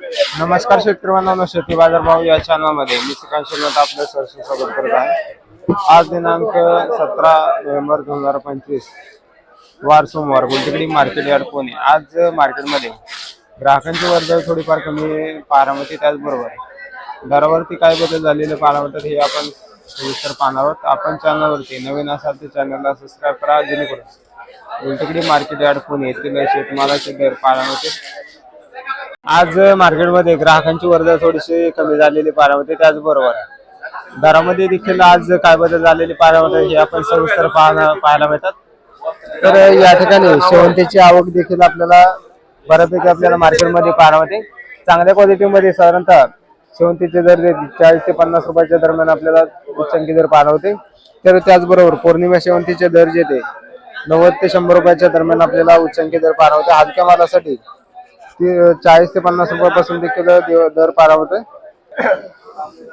नमस्कार शेतकरी बांधवांनो शेती बाजार भाव या चॅनलमध्ये मी सुकांत शिरवत आपलं सरस स्वागत करत आहे. आज दिनांक सतरा नोव्हेंबर दोन हजार पंचवीस वार सोमवार गुलटेकडी मार्केट यार्ड पुणे. आज मार्केटमध्ये ग्राहकांची वर्दळ थोडीफार कमी पाहायला मिळते त्याचबरोबर दरावरती काय बदल झालेले पाहायला मिळतात हे आपण सविस्तर पाहणार आहोत. आपण चॅनलवरती नवीन असाल तर चॅनलला सबस्क्राईब करा जेणेकरून गुलटेकडी मार्केट यार्ड पुणे येथील शेतमालाचे दर पाहायला मिळते आज मार्केटमध्ये ग्राहकांची वर्दळ थोडीशी कमी झालेली पाहायला मिळते त्याचबरोबर दरामध्ये देखील आज काय बदल झालेले पाहायला होते हे आपण सविस्तर पाहायला मिळतात. तर या ठिकाणी शेवंतीची आवक देखील आपल्याला बऱ्यापैकी आपल्याला मार्केटमध्ये पाहायला होते चांगल्या क्वालिटीमध्ये साधारणतः शेवंतीचे दर चाळीस ते पन्नास रुपयाच्या दरम्यान आपल्याला उच्चांकी दर पाहायला होते तर त्याचबरोबर पौर्णिमा शेवंतीचे दर जे ते नव्वद ते शंभर रुपयाच्या दरम्यान आपल्याला उच्चांकी दर पाहायला होते हलक्या मालासाठी ती चाळीस ते पन्नास रुपयापासून देखील देव दर पारा होतोय.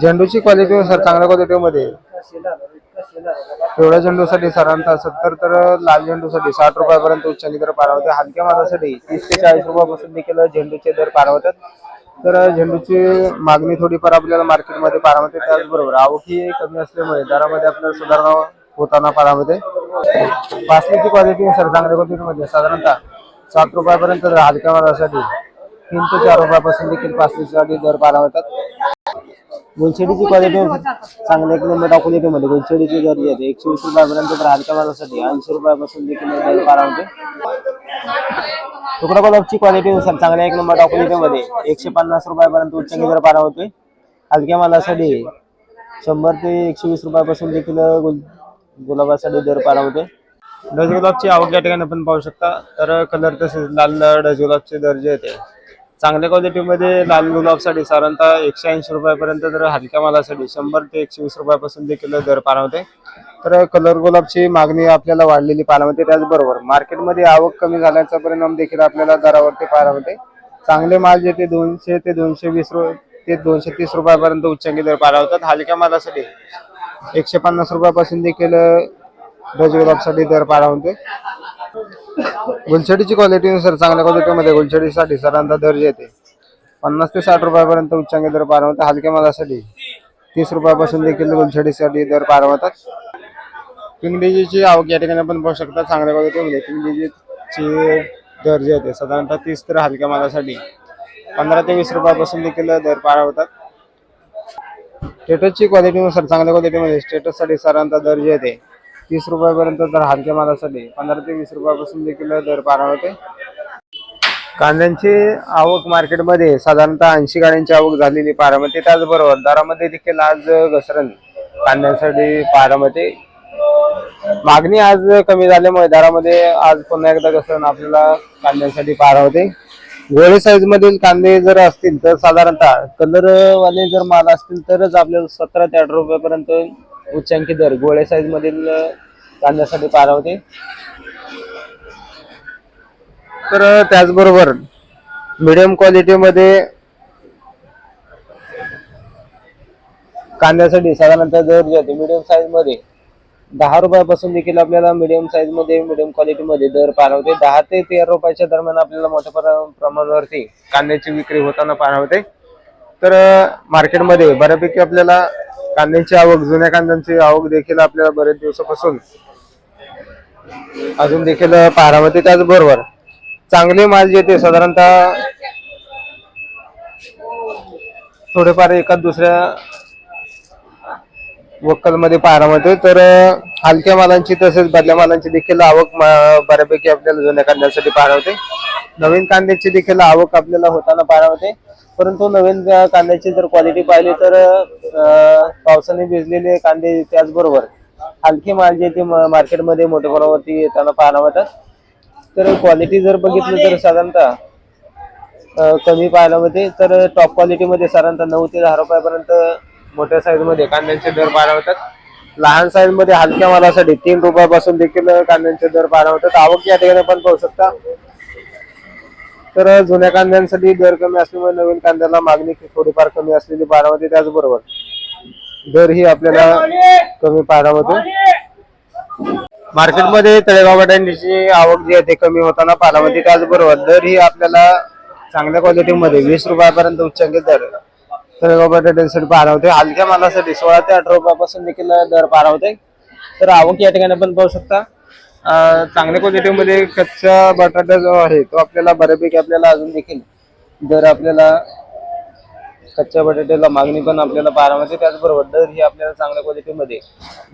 झेंडूची क्वालिटी हो, सर चांगल्या क्वालिटीमध्ये पिवळ्या झेंडूसाठी साधारणतः सत्तर तर लाल झेंडूसाठी साठ रुपयापर्यंत उच्चांकी दर पारा होते हलक्या मालासाठी तीस ते चाळीस रुपयापासून देखील झेंडूचे दर पार होतात. तर झेंडूची मागणी थोडीफार आपल्याला मार्केटमध्ये पारा होते त्याचबरोबर आवकी कमी असल्यामुळे दरामध्ये आपल्याला सुधारणा होताना पारामध्ये होते. क्वालिटी हो, सर चांगल्या क्वालिटीमध्ये साधारणतः सात रुपयापर्यंत दर हलक्या मालासाठी तीन ते चार रुपयापासून देखील पासणीसाठी दर पारा होतात गुलछडीची क्वालिटी चांगल्या एक नंबर क्वालिटीमध्ये गुलछडीची दर येते आहे एकशे वीस रुपयापर्यंत तर हलक्या मालासाठी ऐंशी रुपयापासून देखील दर पारावते होते तुकडा गुलाबची क्वालिटी नुसार चांगल्या एक नंबर क्वालिटीमध्ये एकशे पन्नास रुपयापर्यंत उच्चांकी दर पारावते होते हलक्या मालासाठी शंभर ते एकशे वीस रुपयापासून देखील गुल गुलाबासाठी दर पारा होते गुलाबची आवक या ठिकाणी आपण पाहू शकता. तर कलर तसेच लाल डच गुलाबचे दर्जे येते चांगल्या क्वालिटीमध्ये लाल गुलाबसाठी साधारणतः एकशे ऐंशी रुपयापर्यंत तर हलक्या मालासाठी शंभर ते एकशे वीस रुपयापासून देखील दर पारा होते तर कलर गुलाबची मागणी आपल्याला वाढलेली पाहायला त्याचबरोबर मार्केटमध्ये आवक कमी झाल्याचा परिणाम देखील आपल्याला दरावरती पाहायला चांगले माल जे ते दोनशे ते दोनशे वीस रु ते दोनशे तीस रुपयापर्यंत उच्चांकी दर पारा होतात हलक्या मालासाठी एकशे पन्नास रुपयापासून देखील भजी गुलाबसाठी दर पाडा होते गुलछडीची क्वालिटीनुसार चांगल्या क्वालिटीमध्ये गुलछडीसाठी सरांचा दर येते. पन्नास ते साठ रुपयापर्यंत उच्चांकी दर पारवतात हलक्या मालासाठी तीस रुपयापासून देखील गुलछडीसाठी दर पारवतात होतात आवक या ठिकाणी पण पाहू शकता चांगल्या क्वालिटीमध्ये पिंगडीची दर जे येते साधारणतः तीस तर हलक्या मालासाठी पंधरा ते वीस रुपयापासून देखील दर पार स्टेटसची क्वालिटीनुसार चांगल्या क्वालिटीमध्ये स्टेटससाठी सरांचा दर जे येते तीस रुपयापर्यंत तर हलक्या मालासाठी पंधरा ते वीस रुपयापासून देखील दर पारा होते. कांद्यांची आवक मार्केटमध्ये साधारणतः ऐंशी गाड्यांची आवक झालेली पारामध्ये त्याचबरोबर दरामध्ये देखील आज घसरण कांद्यांसाठी पारामध्ये. मागणी आज कमी झाल्यामुळे दरामध्ये आज पुन्हा एकदा घसरण आपल्याला कांद्यांसाठी पारा होते. गोळे साईज मधील कांदे जर असतील तर साधारणतः कलर वाले जर माल असतील तरच आपल्याला सतरा ते अठरा रुपयापर्यंत उच्चांकी दर गोळ्या साईज मधील कांद्यासाठी पारा होते. तर त्याचबरोबर मिडियम क्वालिटीमध्ये कांद्यासाठी साधारणतः दर जे होते मिडियम साईजमध्ये दहा रुपयापासून देखील आपल्याला मिडियम साईजमध्ये मीडियम मिडियम क्वालिटीमध्ये दर पारावते होते. दहा ते तेरा रुपयाच्या दरम्यान आपल्याला मोठ्या प्रमाणावरती कांद्याची विक्री होताना पारावते तर मार्केटमध्ये बऱ्यापैकी आपल्याला कांद्यांची आवक जुन्या कांद्यांची आवक देखील आपल्याला बरेच दिवसापासून अजून देखील पाहायला त्याचबरोबर चांगले माल येते साधारणतः थोडेफार एखाद दुसऱ्या वक्कलमध्ये पाहायला मिळते तर हलक्या मालांची तसेच बदल्या मालांची देखील आवक बऱ्यापैकी आपल्याला जुन्या कांद्यासाठी पाहायला होते नवीन कांद्याची देखील आवक आपल्याला होताना पाहायला होते परंतु नवीन कांद्याची जर क्वालिटी पाहिली तर पावसाने भिजलेले कांदे त्याचबरोबर हलकी माल जे ते मार्केटमध्ये मोठ्या प्रमाणावरती येताना पाहायला मिळतात. तर क्वालिटी जर बघितली तर साधारणतः कमी पाहायला मिळते. तर टॉप क्वालिटीमध्ये साधारणतः नऊ ते दहा रुपयापर्यंत मोठ्या साईजमध्ये कांद्यांचे दर पाहायला होतात लहान साईजमध्ये हलक्या मालासाठी तीन रुपयापासून देखील कांद्यांचे दर पाहायला होतात आवक या ठिकाणी आपण पाहू शकता. तर जुन्या कांद्यांसाठी दर कमी असल्यामुळे नवीन कांद्याला मागणी थोडीफार कमी असलेली पाहायला त्याचबरोबर दर ही आपल्याला कमी पाहायला मार्केटमध्ये तळेगाव बटाट्याची आवक जी आहे ते कमी होताना पाहायला मिळते. त्याचबरोबर दर ही आपल्याला चांगल्या क्वालिटीमध्ये वीस रुपयापर्यंत उच्चांकित दर तळेगाव बटाट्यांसाठी पारा होते हलक्या मालासाठी सोळा ते अठरा रुपयापासून देखील दर पारा होते तर आवक या ठिकाणी आपण पाहू शकता. चांगल्या क्वालिटीमध्ये कच्चा बटाटा जो आहे तो आपल्याला बऱ्यापैकी आपल्याला अजून देखील दर आपल्याला कच्च्या बटाट्याला मागणी पण आपल्याला पाहायला मिळते. त्याचबरोबर दर ही आपल्याला चांगल्या क्वालिटीमध्ये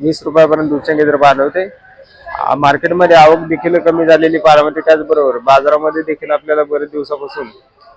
वीस रुपयापर्यंत उच्चांकी दर पाहायला होते मार्केटमध्ये आवक देखील कमी झालेली पाहायला मिळते. त्याचबरोबर बाजारामध्ये देखील आपल्याला बरेच दिवसापासून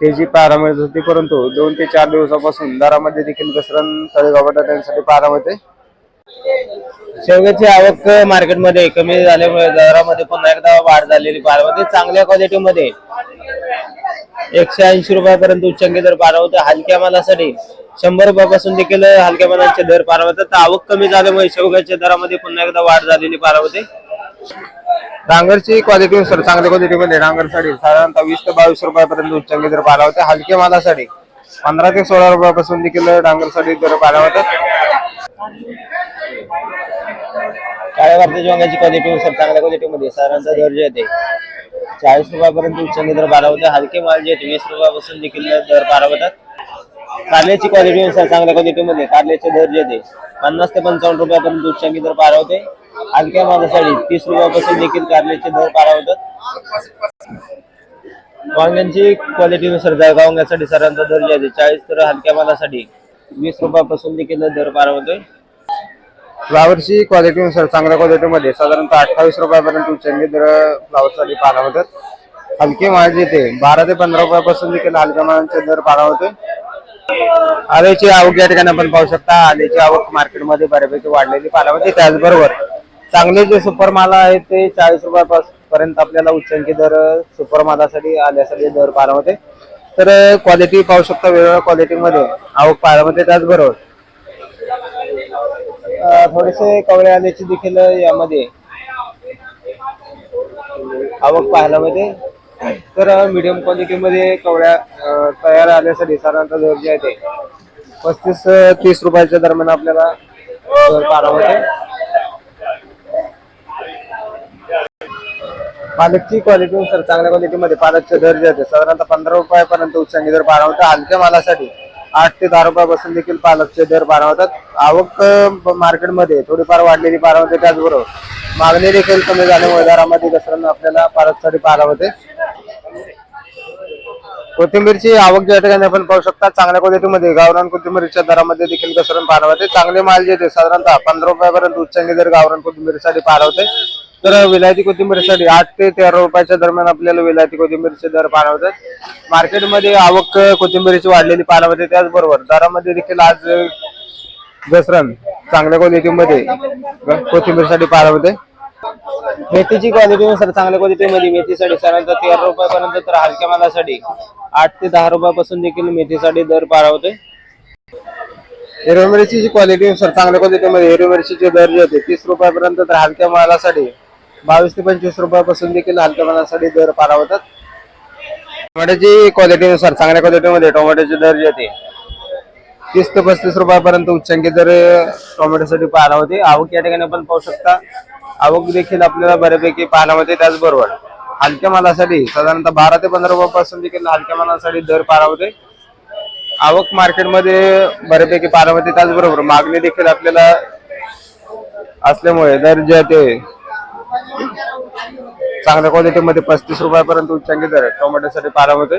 तेजी पाहायला मिळत होती. परंतु दोन ते चार दिवसापासून दरामध्ये देखील घसरण तळेगाव बटाट्यांसाठी पाहायला मिळते. शेवग्याची आवक मार्केटमध्ये कमी झाल्यामुळे दरामध्ये पुन्हा एकदा वाढ झालेली पाहायला चांगल्या क्वालिटीमध्ये एकशे ऐंशी रुपयापर्यंत उच्चांकी दर पार होते हलक्या मालासाठी शंभर रुपयापासून देखील हलक्या मालाचे दर पार होतात तर आवक कमी झाल्यामुळे शेवग्याच्या दरामध्ये पुन्हा एकदा वाढ झालेली पार होते डांगरची क्वालिटी सर चांगल्या क्वालिटीमध्ये डांगरसाठी साधारणतः वीस ते बावीस रुपयापर्यंत उच्चांकी दर पार होते हलक्या मालासाठी पंधरा ते सोळा रुपयापासून देखील डांगरसाठी दर पार होतात काळ्या भारताची वांग्याची क्वालिटी सर चांगल्या क्वालिटीमध्ये साधारणतः दर जे येते चाळीस रुपयापर्यंत उच्चांनी दर बारा होते हलके माल जे आहेत वीस रुपयापासून देखील दर बारा होतात. कारल्याची क्वालिटी नुसार चांगल्या क्वालिटीमध्ये कारल्याचे दर जे येते पन्नास ते पंचावन्न रुपयापर्यंत उच्चांकी दर बारा होते. हलक्या मालासाठी तीस रुपयापासून देखील कारल्याचे दर बारा होतात. वांग्यांची क्वालिटी नुसार जळगाव वांग्यासाठी सरांचा दर जे आहे चाळीस तर हलक्या मालासाठी वीस रुपयापासून देखील दर पार होतोय. फ्लावरची क्वालिटीनुसार चांगल्या क्वालिटीमध्ये साधारणतः अठ्ठावीस रुपयापर्यंत उच्चांकी दर फ्लावरसाठी पाहायला होतात हलके माल जे ते बारा ते पंधरा रुपयापासून देखील हलक्या मालांचे दर पाहायला होते आल्याची आवक या ठिकाणी आपण पाहू शकता. आल्याची आवक मार्केटमध्ये बऱ्यापैकी वाढलेली पाहायला होते. त्याचबरोबर चांगले जे सुपर माल आहेत ते चाळीस रुपयापर्यंत आपल्याला उच्चांकी दर सुपर मालासाठी आल्यासाठी दर पाहायला होते. तर क्वालिटी पाहू शकता वेगवेगळ्या क्वालिटीमध्ये आवक पाहायला होते. त्याचबरोबर थोडेसे कवळे आल्याची देखील यामध्ये आवक पाहायला मिळते. तर मीडियम क्वालिटीमध्ये कवळ्या तयार आल्यासाठी साधारणतः दर जे आहे ते पस्तीस तीस रुपयाच्या दरम्यान आपल्याला दर पाहायला मिळते. पालकची सर चांगल्या क्वालिटीमध्ये पालकचे दर जे आहे साधारणतः पंधरा रुपयापर्यंत उच्चांगी दर पारा होता हलक्या मालासाठी आठ ते दहा रुपयापासून देखील पालकचे दर बारा होतात आवक मार्केटमध्ये थोडीफार वाढलेली बारा होते त्याचबरोबर मागणी देखील कमी झाल्यामुळे दरामध्ये घसरण आपल्याला पालकसाठी पाहायला होते. कोथिंबीरची आवक ज्या ठिकाणी आपण पाहू शकता चांगल्या क्वालिटीमध्ये गावरान कोथिंबीरच्या दरामध्ये देखील घसरण पाहायला होते. चांगले माल जे ते साधारणतः पंधरा रुपयापर्यंत उच्चांकी दर गावरान कोथिंबीरसाठी पाहायला होते. तर विलायती कोथिंबीरसाठी आठ ते तेरा रुपयाच्या दरम्यान आपल्याला विलायती कोथिंबीरचे दर पाहायला होते मार्केटमध्ये आवक कोथिंबीरची वाढलेली पाहायला होते त्याचबरोबर दरामध्ये देखील आज घसरण चांगल्या क्वालिटीमध्ये कोथिंबीरसाठी होते मेथीची क्वालिटी नुसार चांगल्या क्वालिटीमध्ये मेथीसाठी साधारणतः तेरा रुपयापर्यंत तर हलक्या मालासाठी आठ ते दहा रुपयापासून देखील मेथीसाठी दर पारा होते हिरव्या मिरचीची क्वालिटी नुसार चांगल्या क्वालिटीमध्ये हिरव्या मिरचीचे दर जे होते तीस रुपयापर्यंत तर हलक्या मालासाठी बावीस ते पंचवीस रुपयापासून देखील हलक्या मालासाठी दर पारावतात. होतात टोमॅटोची क्वालिटीनुसार चांगल्या क्वालिटीमध्ये टोमॅटोचे दर येते होते तीस ते पस्तीस रुपयापर्यंत उच्चांकी दर टोमॅटोसाठी पाहायला होते आवक या ठिकाणी आपण पाहू शकता आवक देखील आपल्याला बऱ्यापैकी पाहायला होते त्याचबरोबर हलक्या मालासाठी साधारणतः बारा ते पंधरा रुपयापासून देखील हलक्या मालासाठी दर पाहायला होते आवक मार्केटमध्ये बऱ्यापैकी पाहायला होते त्याचबरोबर मागणी देखील आपल्याला असल्यामुळे दर जे आहे ते चांगल्या क्वालिटीमध्ये पस्तीस रुपयापर्यंत उच्चांकी दर टोमॅटोसाठी पाहायला होते.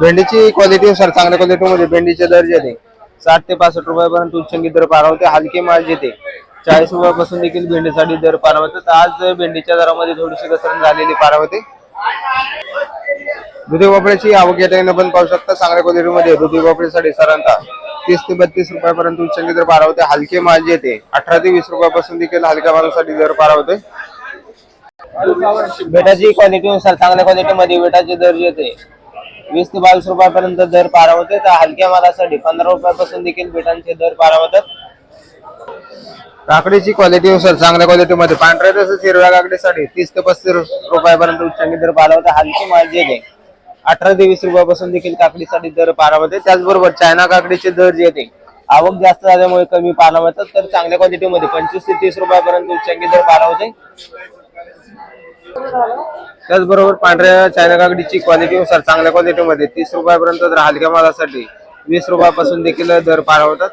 भेंडीची सर चांगल्या क्वालिटीमध्ये भेंडीचे दर जे आहे साठ ते पासष्ट रुपयापर्यंत उच्चांकी दर पारा होते हलके माल जे ते चाळीस रुपयापासून देखील भेंडीसाठी दर पारा होते तर आज भेंडीच्या दरामध्ये थोडीशी घसरण झालेली पारा होते दुधी भोपळ्याची आवक या पण पाहू शकता. चांगल्या क्वालिटीमध्ये दुधी भोपळ्यासाठी सरांता तीस ते बत्तीस रुपयापर्यंत उच्चांकी दर पारा होते हलके माल जे ते अठरा ते वीस रुपयापासून देखील हलक्या मालासाठी दर पारा होते. बेटाची क्वालिटीनुसार चांगल्या क्वालिटीमध्ये बेटाचे दर जे ते वीस ते बावीस रुपयापर्यंत दर पारा होते. तर हलक्या मालासाठी पंधरा रुपयापासून देखील बेटांचे दर पारा होतात. काकडीची क्वालिटीनुसार चांगल्या क्वालिटीमध्ये पांढऱ्या तसंच हिरव्या काकडीसाठी तीस ते पस्तीस रुपयापर्यंत उच्चांकी दर पारा होता हलके माल जे ते अठरा ते वीस रुपयापासून देखील काकडीसाठी दर पारा होते त्याचबरोबर चायना काकडीचे दर जे ते आवक जास्त झाल्यामुळे कमी पारा होतात तर चांगल्या क्वालिटीमध्ये पंचवीस ते तीस रुपयापर्यंत उच्चांकी दर पारा होते त्याचबरोबर पांढऱ्या चायना काकडीची क्वालिटीनुसार चांगल्या क्वालिटीमध्ये तीस रुपयापर्यंत तर हलक्या मालासाठी वीस रुपयापासून देखील दर पार होतात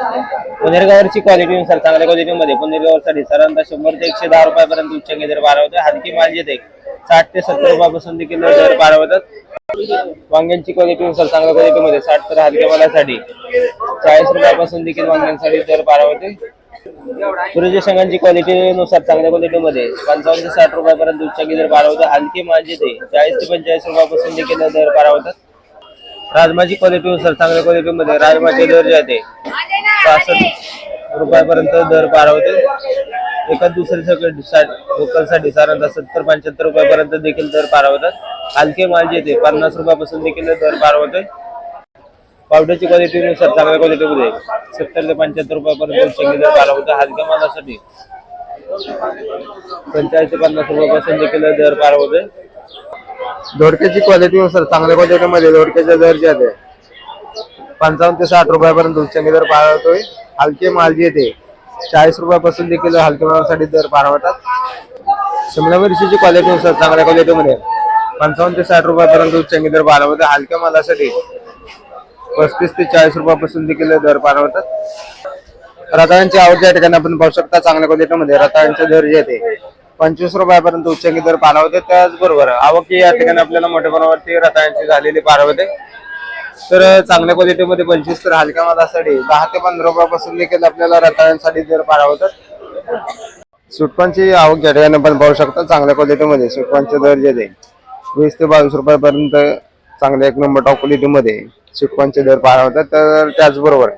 पुनर्गावरची क्वालिटीनुसार चांगल्या क्वालिटीमध्ये पुनेरगावसाठी साधारणतः शंभर ते एकशे दहा रुपयापर्यंत उच्चांकी दर पार होते हलकी माल येते साठ ते सत्तर रुपयापासून देखील दर पार होतात. वांग्यांची क्वालिटीनुसार चांगल्या क्वालिटीमध्ये साठ तर हलक्या मालासाठी चाळीस रुपयापासून देखील वांग्यांसाठी दर पार होते. तुरीच्या शेंगांची क्वालिटीनुसार चांगल्या क्वालिटीमध्ये पंचावन्न ते साठ रुपयापर्यंत उच्चांकी दर पार हलकी माल येते चाळीस ते पंचेचाळीस रुपयापासून देखील दर पार होतात. राजमाची क्वालिटीनुसार चांगल्या क्वालिटीमध्ये राजमाचे दर जे आहे पासष्ट रुपयापर्यंत दर पार होते. एका दुसऱ्या लोकलसाठी साधारणतः सत्तर पंच्याहत्तर रुपयापर्यंत देखील दर पार होतात. हलके माल जे ते पन्नास रुपयापासून देखील दर पार होते. पावडरची क्वालिटीनुसार चांगल्या क्वालिटीमध्ये सत्तर ते पंच्याहत्तर रुपयापर्यंत उच्चांकी दर पार होता. हलक्या मालासाठी पंचाळीस ते पन्नास रुपयापासून देखील दर पार होते. दोडक्याची क्वालिटीनुसार चांगल्या क्वालिटीमध्ये दोडक्याचा दर्जात आहे. पंचावन्न ते साठ रुपयापर्यंत उच्चांकी दर पाळवतोय हलके माल येते चाळीस रुपयापासून देखील हलक्या मालासाठी दर पाळवतात. शिमला मिरचीची क्वालिटीनुसार चांगल्या क्वालिटीमध्ये पंचावन्न ते साठ रुपयापर्यंत उच्चांकी दर पाळवतात. हलक्या मालासाठी पस्तीस ते चाळीस रुपयापासून देखील दर पाळवतात. रताळ्यांची आवड या ठिकाणी आपण पाहू शकता चांगल्या क्वालिटीमध्ये रताळ्यांचे दर येते पंचवीस रुपयापर्यंत उच्चांकी दर पार होते. त्याचबरोबर आवक या ठिकाणी आपल्याला मोठ्या प्रमाणावरती रताळ्यांची झालेली पार होते. तर चांगल्या क्वालिटीमध्ये पंचवीस तर हलक्या मालासाठी दहा ते पंधरा रुपयापासून देखील आपल्याला रताळ्यांसाठी दर पार होतात. सुटपांची आवक या ठिकाणी आपण पाहू शकता चांगल्या क्वालिटीमध्ये सुटपांचे दर जे ते वीस ते बावीस रुपयापर्यंत चांगल्या एक नंबर टॉप क्वालिटीमध्ये सुटपांचे दर पार होतात. तर त्याचबरोबर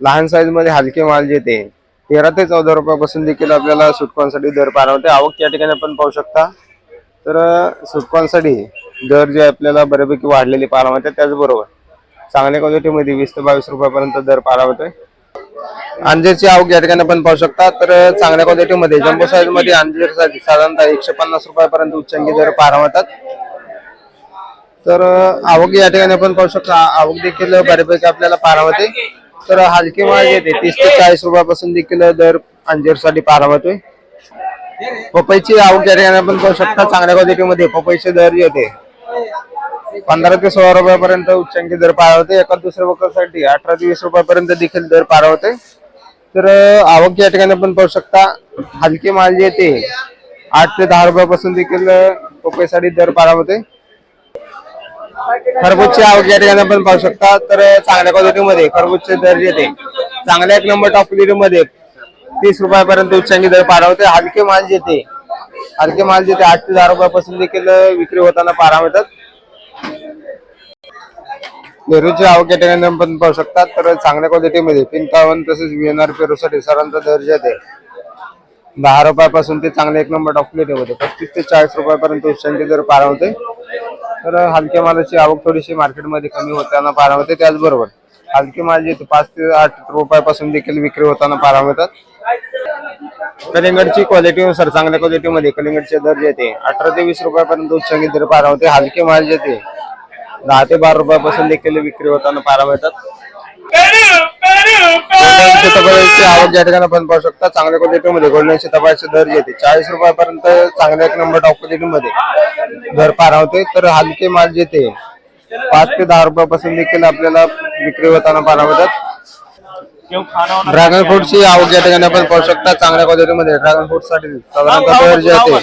लहान साईजमध्ये हलके माल जे ते तेरा ते चौदा रुपयापासून देखील आपल्याला सुटकॉनसाठी दर पार होते आवक या ठिकाणी आपण पाहू शकता. तर सुटकॉनसाठी दर जे आपल्याला बऱ्यापैकी वाढलेले पारावते त्याचबरोबर चांगल्या क्वालिटीमध्ये वीस ते बावीस रुपयापर्यंत दर पारावतोय होते अंजीरची आवक या ठिकाणी आपण पाहू शकता. तर चांगल्या क्वालिटीमध्ये जम्बो साईजमध्ये अंजीरसाठी साधारणतः एकशे पन्नास रुपयापर्यंत उच्चांकी दर पार होतात तर आवक या ठिकाणी आपण पाहू शकता. आवक देखील बऱ्यापैकी आपल्याला पार होते तर हलके माल येते तीस ते चाळीस रुपयापासून देखील दर अंजीरसाठी पारावतोय पपईची आवक या ठिकाणी करू पाहू शकता चांगल्या क्वालिटीमध्ये पपईचे दर येते. पंधरा ते सोळा रुपयापर्यंत उच्चांकी दर पार होते एका दुसऱ्या वकरसाठी अठरा ते वीस रुपयापर्यंत देखील दर पार होते तर आवक या ठिकाणी पण पाहू शकता हलके माल जे येते आठ ते दहा रुपयापासून देखील पपईसाठी दर पार होते खरबूजची आवक या ठिकाणी आपण पाहू शकता. तर चांगल्या क्वालिटीमध्ये खरबूजचे दर येते. चांगल्या एक नंबर टॉप क्वालिटीमध्ये तीस रुपयापर्यंत उच्चांकी दर पार होते हलके माल जेते हलके माल जेते आठ ते दहा रुपयापासून देखील विक्री होताना पारा मिळतात. नेहरूची आवक या ठिकाणी आपण पाहू शकता. तर चांगल्या क्वालिटीमध्ये पिंकावन तसेच व्हीएनआर पेरूसाठी सरांचा दर येते दहा रुपयापासून ते चांगले एक नंबर टॉप होते. पस्तीस ते चाळीस रुपयापर्यंत उच्चांकी जर पारा होते तर हलक्या मालाची आवक थोडीशी मार्केटमध्ये कमी होताना पारा होते त्याचबरोबर हलके माल जे पाच ते आठ रुपयापासून देखील विक्री होताना पारा मिळतात कलिंगडची क्वालिटीनुसार चांगल्या क्वालिटीमध्ये कलिंगडचे दर जे ते अठरा ते वीस रुपयापर्यंत उच्चांकी दर पारा होते हलके माल जे ते दहा ते बारा रुपयापासून देखील विक्री होताना पारा मिळतात गोल्डन सीताफळाची आवक या ठिकाणी आपण पाहू शकता. चांगल्या क्वालिटीमध्ये गोल्डन सीताफळाचे दर येते. चाळीस रुपयापर्यंत चांगल्या एक नंबर टॉप क्वालिटीमध्ये दर पार होते तर हलके माल जे पाच ते दहा रुपयापासून देखील आपल्याला विक्री होताना पारा होतात ड्रॅगन फ्रूटची आवक या ठिकाणी आपण पाहू शकता. चांगल्या क्वालिटीमध्ये ड्रॅगन फ्रूटसाठी साधारणतः दर जे आहे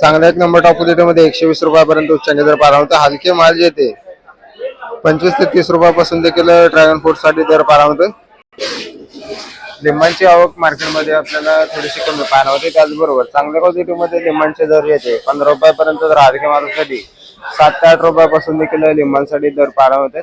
चांगल्या एक नंबर टॉप क्वालिटीमध्ये एकशे वीस रुपयापर्यंत उच्चांचे दर पारा होता हलके माल जे पंचवीस ते तीस रुपयापासून देखील ड्रॅगन फ्रूटसाठी दर पारा होते लिंबांची आवक मार्केटमध्ये आपल्याला थोडीशी कमी पाहायला होते त्याचबरोबर चांगल्या क्वालिटीमध्ये लिंबांचे दर येते. पंधरा रुपयापर्यंत दर हलके सात ते आठ रुपयापासून देखील लिंबांसाठी दर पारा होते